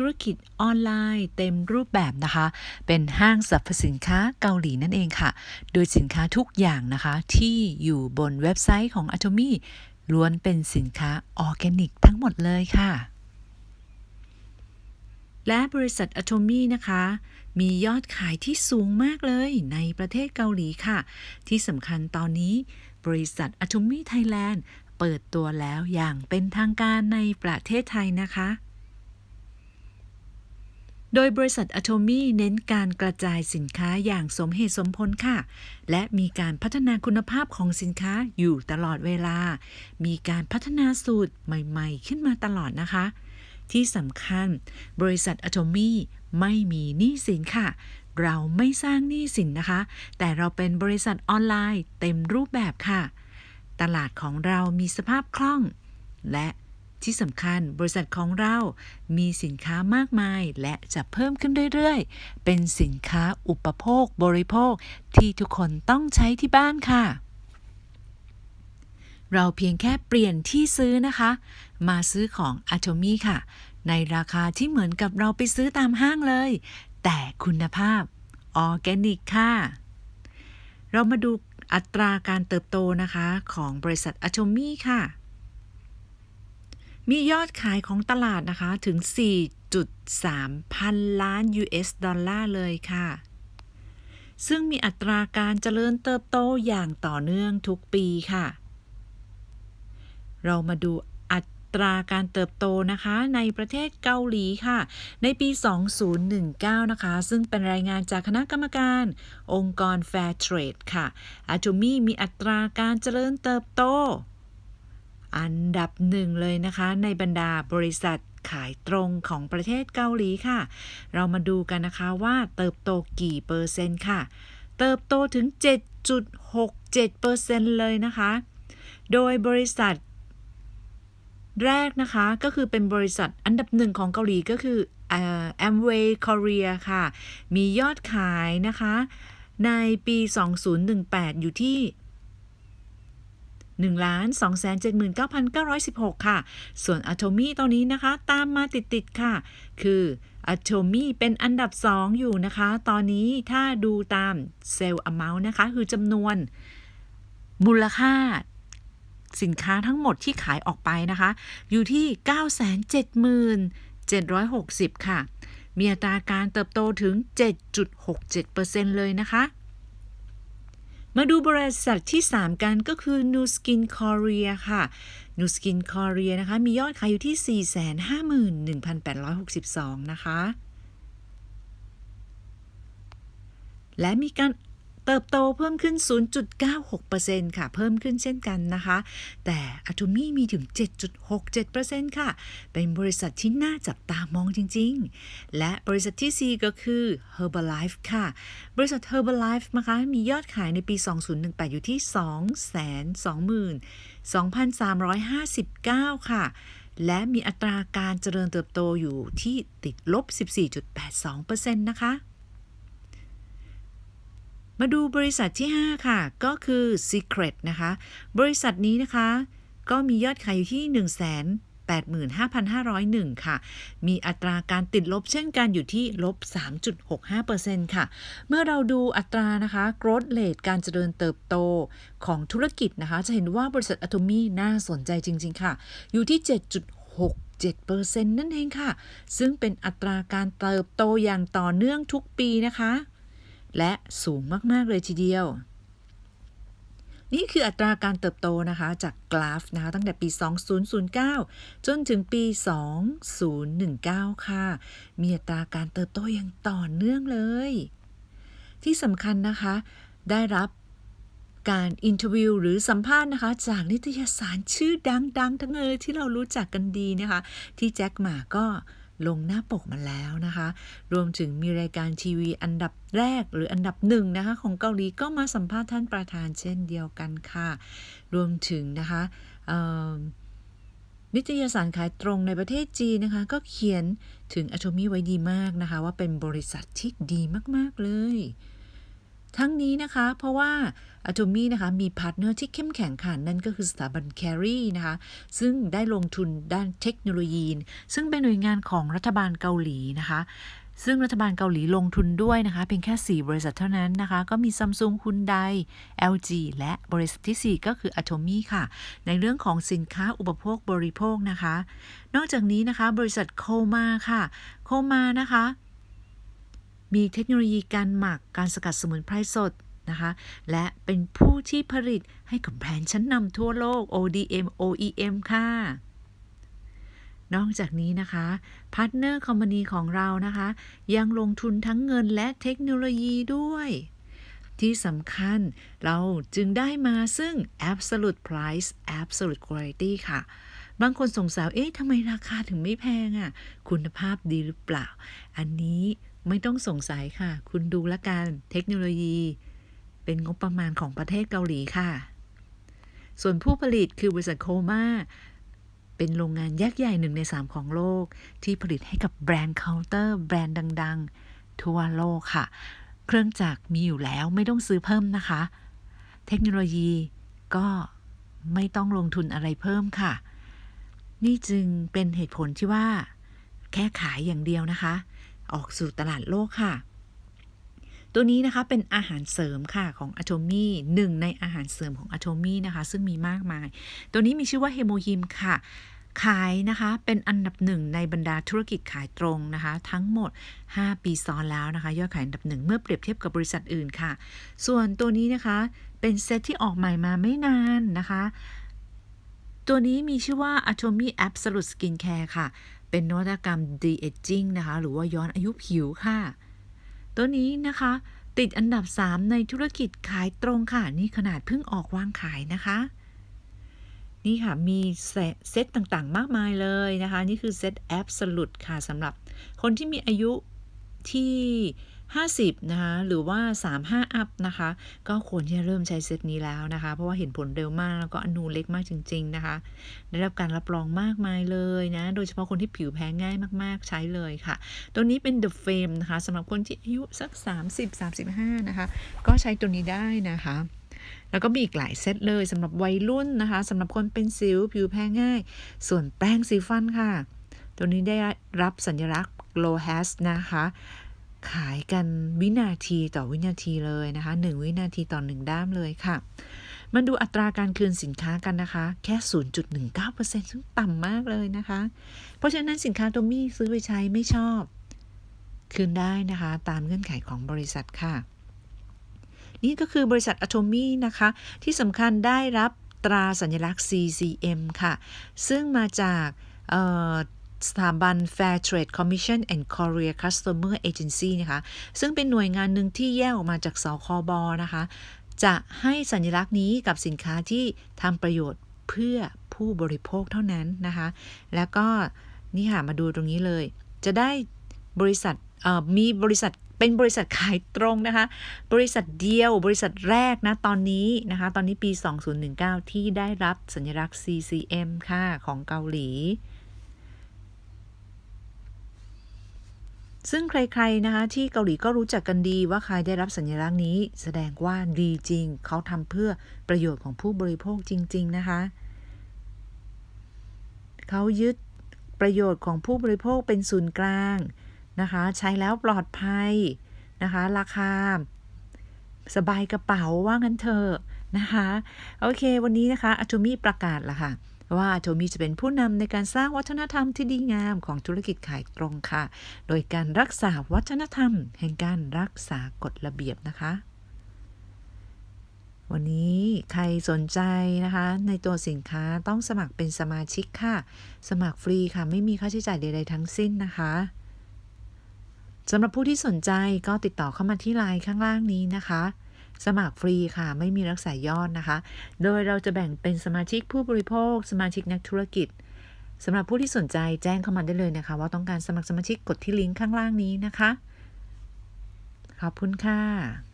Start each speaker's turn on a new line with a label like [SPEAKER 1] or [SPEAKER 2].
[SPEAKER 1] ธุรกิจออนไลน์เต็มรูปแบบนะคะ เป็นห้างสรรพสินค้าเกาหลีนั่นเองค่ะ โดยสินค้าทุกอย่างนะคะ ที่อยู่บนเว็บไซต์ของ Atomy ล้วนเป็นสินค้าออร์แกนิกทั้งหมดเลยค่ะ และบริษัท Atomy นะคะ มียอดขายที่สูงมากเลยในประเทศเกาหลีค่ะ ที่สำคัญตอนนี้บริษัท Atomy Thailand เปิดตัวแล้วอย่างเป็นทางการในประเทศไทยนะคะ โดยบริษัท Atomy เน้นการกระจายสินค้าอย่างสมเหตุสมผลค่ะ และมีการพัฒนาคุณภาพของสินค้าอยู่ตลอดเวลา มีการพัฒนาสูตรใหม่ๆ ขึ้นมาตลอดนะคะ ที่สำคัญ บริษัท Atomy ไม่มีหนี้สินค่ะ เราไม่สร้างหนี้สินนะคะ แต่เราเป็นบริษัทออนไลน์เต็มรูปแบบค่ะ ตลาดของเรามีสภาพคล่อง และ ที่สำคัญบริษัทของเรา มีสินค้ามากมาย และจะเพิ่มขึ้นเรื่อยๆ เป็นสินค้าอุปโภคบริโภคที่ทุกคนต้องใช้ที่บ้านค่ะ เราเพียงแค่เปลี่ยนที่ซื้อนะคะ มาซื้อของ Atomy ค่ะ ในราคาที่เหมือนกับเราไปซื้อตามห้างเลย แต่คุณภาพออร์แกนิกค่ะ เรามาดูอัตราการเติบโตนะคะ ของบริษัท Atomy ค่ะ มียอดขายของตลาดนะคะถึง 4.3 พันล้าน US ดอลลาร์เลยค่ะ ซึ่งมีอัตราการเจริญเติบโตอย่างต่อเนื่องทุกปีค่ะ เรามาดูอัตราการเติบโตนะคะในประเทศเกาหลีค่ะ ในปี 2019 นะคะ ซึ่งเป็นรายงานจากคณะกรรมการ องค์กร Fair Trade ค่ะ Atomy มีอัตราการเจริญเติบโต อันดับหนึ่งเลยนะคะ ในบรรดาบริษัทขายตรงของประเทศเกาหลีค่ะ เรามาดูกันนะคะว่าเติบโตกี่เปอร์เซ็นต์ค่ะ เติบโตถึง 7.67%เปอร์เซ็นต์เลยนะคะ โดยบริษัทแรกนะคะ ก็คือเป็นบริษัทอันดับหนึ่งของเกาหลีก็คือเอ่อ Amway Korea ค่ะ มียอดขายนะคะ ในปี 2018 อยู่ที่ 1 2 7 9 9 1 6 ค่ะ ส่วน Atomy ตอนนี้นะคะ ตามมาติดๆค่ะ คือ Atomy เป็นอันดับ 2 อยู่นะคะ ตอนนี้ถ้าดูตาม Sale Amount นะคะ คือจำนวน มูลค่าสินค้าทั้งหมดที่ขายออกไปนะคะ อยู่ที่ 977,760 ค่ะ มีอัตราการเติบโตถึง 7.67%เลยนะคะ มาดูบริษัทที่ 3 กันก็คือ New Skin Korea ค่ะ New Skin Korea นะคะ มียอดขายอยู่ที่ 451,862 นะคะ และมีการ เติบโตเพิ่มขึ้น 0.96%ค่ะ เพิ่มขึ้นเช่นกันนะคะ แต่ Atomy มีถึง 7.67%ค่ะ เป็นบริษัทที่น่าจับตามองจริง ๆ และบริษัทที่ 4 ก็คือ Herbalife ค่ะ บริษัท Herbalife นะคะ มียอดขายในปี 2018 อยู่ที่ 222,359 ค่ะ และมีอัตราการเจริญเติบโตอยู่ที่ติดลบ 14.82%นะคะ มาดูบริษัทที่ 5 ค่ะ ก็คือ Secret นะคะ บริษัทนี้นะคะ ก็มียอดขายอยู่ที่1 8 5 5 0 1 ค่ะ มีอัตราการติดลบเช่นกันอยู่ที่ลบ 3.65%ค่ะ เมื่อเราดูอัตรานะคะ growth rate การเจริญเติบโตของธุรกิจนะคะ จะเห็นว่าบริษัท Atomy น่าสนใจจริง ๆ ค่ะ อยู่ที่ 7.67%นั่นเองค่ะ ซึ่งเป็นอัตราการเติบโตอย่างต่อเนื่องทุกปีนะคะ และสูงมาก ๆ เลยทีเดียว นี่คืออัตราการเติบโตนะคะ จากกราฟนะคะตั้งแต่ปี 2009 จนถึงปี 2019 ค่ะ มีอัตราการเติบโตอย่างต่อเนื่องเลย ที่สำคัญนะคะ ได้รับการอินเทอร์วิวหรือสัมภาษณ์นะคะ จากนิตยสารชื่อดังๆ ทั้งเอยที่เรารู้จักกันดีนะคะ ที่แจ็คหมาก็ ลงหน้าปกมาแล้วนะคะ รวมถึงมีรายการทีวีอันดับแรกหรืออันดับหนึ่งนะคะของเกาหลีก็มาสัมภาษณ์ท่านประธานเช่นเดียวกันค่ะ รวมถึงนะคะนิตยสารขายตรงในประเทศจีนนะคะ ก็เขียนถึงอโชมิไว้ดีมากนะคะ ว่าเป็นบริษัทที่ดีมาก ๆ เลย ทั้งนี้นะคะ เพราะว่า Atomy นะคะมีพาร์ทเนอร์ที่เข้มแข็งค่ะนั่นก็คือสถาบัน Carry นะคะซึ่งได้ลงทุนด้านเทคโนโลยี ซึ่งเป็นหน่วยงานของรัฐบาลเกาหลีนะคะซึ่งรัฐบาลเกาหลีลงทุนด้วยนะคะ เพียงแค่ 4 บริษัทเท่านั้นนะคะ ก็มี Samsung Hyundai LG และบริษัททีสี่ 4 ก็คือ Atomy ค่ะ ในเรื่องของสินค้าอุปโภคบริโภคนะคะ นอกจากนี้นะคะ บริษัทโคมาค่ะ โคมานะคะ มีเทคโนโลยีการหมักการสกัดสมุนไพรสดนะคะและเป็นผู้ที่ผลิตให้กับแบรนด์ชั้นนำทั่วโลก ODM OEM ค่ะ นอกจากนี้นะคะพาร์ทเนอร์คอมพานีของเรานะคะ ยังลงทุนทั้งเงินและเทคโนโลยีด้วย ที่สำคัญเราจึงได้มาซึ่ง absolute price absolute quality ค่ะ บางคนสงสัยเอ๊ะทำไมราคาถึงไม่แพงอะ่ะ คุณภาพดีหรือเปล่า อันนี้ ไม่ต้องสงสัยค่ะ คุณดูละกัน เทคโนโลยี เป็นงบประมาณของประเทศเกาหลีค่ะ ส่วนผู้ผลิตคือบริษัทโคมาเป็นโรงงานยักษ์ใหญ่หนึ่งในสามของโลก ที่ผลิตให้กับแบรนด์เคาน์เตอร์ แบรนด์ดัง ๆ ทั่วโลกค่ะ เครื่องจักรมีอยู่แล้วไม่ต้องซื้อเพิ่มนะคะ เทคโนโลยีก็ไม่ต้องลงทุนอะไรเพิ่มค่ะ นี่จึงเป็นเหตุผลที่ว่า แค่ขายอย่างเดียวนะคะ ออกสู่ตลาดโลกค่ะ ตัวนี้นะคะเป็นอาหารเสริมค่ะของ a t o m y หนึ่งในอาหารเสริมของ a t o m y นะคะ ซึ่งมีมากมาย ตัวนี้มีชื่อว่าเฮโมฮิมค่ะขายนะคะเป็นอันดับหนึ่งในบรรดาธุรกิจขายตรงนะคะ ทั้งหมด 5 ปีซ้อนแล้วนะคะยอดขายอันดับหนึ่งเมื่อเปรียบเทียบกับบริษัทอื่นค่ะ ส่วนตัวนี้นะคะเป็นเซตที่ออกใหม่มาไม่นานนะคะ ตัวนี้มีชื่อว่า Atomy Absolute Skincare ค่ะ เป็นนวัตกรรม de-aging นะคะ หรือว่าย้อนอายุผิวค่ะ ตัวนี้นะคะ ติดอันดับ 3 ในธุรกิจขายตรงค่ะ นี่ขนาดเพิ่งออกวางขายนะคะ นี่ค่ะ มีเซเซตต่างๆ มากมายเลยนะคะ นี่คือเซตแอ s o l u t e ค่ะสำหรับคนที่มีอายุที่ 50 นะคะ หรือว่า 35 อัพนะคะ ก็ควรที่จะเริ่มใช้เซตนี้แล้วนะคะ เพราะว่าเห็นผลเร็วมาก แล้วก็อนูเล็กมากจริง ๆ นะคะ ได้รับการรับรองมากมายเลยนะ โดยเฉพาะคนที่ผิวแพ้ง่ายมากๆ ใช้เลยค่ะ ตัวนี้เป็น The Fame นะคะสำหรับคนที่อายุสัก 30-35 นะคะ ก็ใช้ตัวนี้ได้นะคะแล้วก็มีอีกหลายเซตเลยสำหรับวัยรุ่นนะคะสำหรับคนเป็นสิวผิวแพ้ง่าย ส่วนแป้งสีฟันค่ะ ตัวนี้ได้รับสัญลักษณ์ Glow Has นะคะ ขายกันวินาทีต่อวินาทีเลยนะคะ1วินาทีต่อ 1 ด้ามเลยค่ะ มันดูอัตราการคืนสินค้ากันนะคะ แค่ 0.19%ซึ่งต่ำมากเลยนะคะ เพราะฉะนั้นสินค้าตัวมี่ซื้อไปใช้ไม่ชอบ คืนได้นะคะ ตามเงื่อนไขของบริษัทค่ะ นี่ก็คือบริษัท Atomy นะคะ ที่สำคัญได้รับตราสัญลักษณ์ CCM ค่ะ ซึ่งมาจากเอ่อ สถาบัน Fair Trade Commission and Korea Customer Agency นะคะ ซึ่งเป็นหน่วยงานหนึ่งที่แยกออกมาจากสคบนะคะ จะให้สัญลักษณ์นี้กับสินค้าที่ทำประโยชน์เพื่อผู้บริโภคเท่านั้นนะคะ แล้วก็นี่ค่ะมาดูตรงนี้เลย จะได้บริษัทมีบริษัทเป็นบริษัทขายตรงนะคะ บริษัทเดียว บริษัทแรกนะ ตอนนี้นะคะ ตอนนี้ปี 2019 ที่ได้รับสัญลักษณ์ CCM ค่ะ ของเกาหลี ซึ่งใครๆนะคะที่เกาหลีก็รู้จักกันดีว่าใครได้รับสัญลักษณ์นี้ แสดงว่าดีจริง เขาทำเพื่อประโยชน์ของผู้บริโภคจริง ๆ นะคะ เขายึดประโยชน์ของผู้บริโภคเป็นศูนย์กลางนะคะ ใช้แล้วปลอดภัยนะคะ ราคา สบายกระเป๋าว่างั้นเถอะนะคะ โอเค วันนี้นะคะอั o มีประกาศละค่ะ ว่าอั o มีจะเป็นผู้นำในการสร้างวัฒนธรรมที่ดีงามของธุรกิจขายตรงค่ะ โดยการรักษาวัฒนธรรม แห่งการรักษากฎระเบียบนะคะ วันนี้ใครสนใจนะคะ ในตัวสินค้าต้องสมัครเป็นสมาชิกค่ะ สมัครฟรีค่ะ ไม่มีค่าใช้จ่ายใดๆทั้งสิ้นนะคะสำหรับผู้ที่สนใจก็ติดต่อเข้ามาที่ไลน์ข้างล่างนี้นะคะ สมัครฟรีค่ะ ไม่มีรักษายอดนะคะ โดยเราจะแบ่งเป็นสมาชิกผู้บริโภค สมาชิกนักธุรกิจสำหรับผู้ที่สนใจแจ้งเข้ามาได้เลยนะคะ ว่าต้องการสมัครสมาชิกกดที่ลิงก์ข้างล่างนี้นะคะ ขอบคุณค่ะ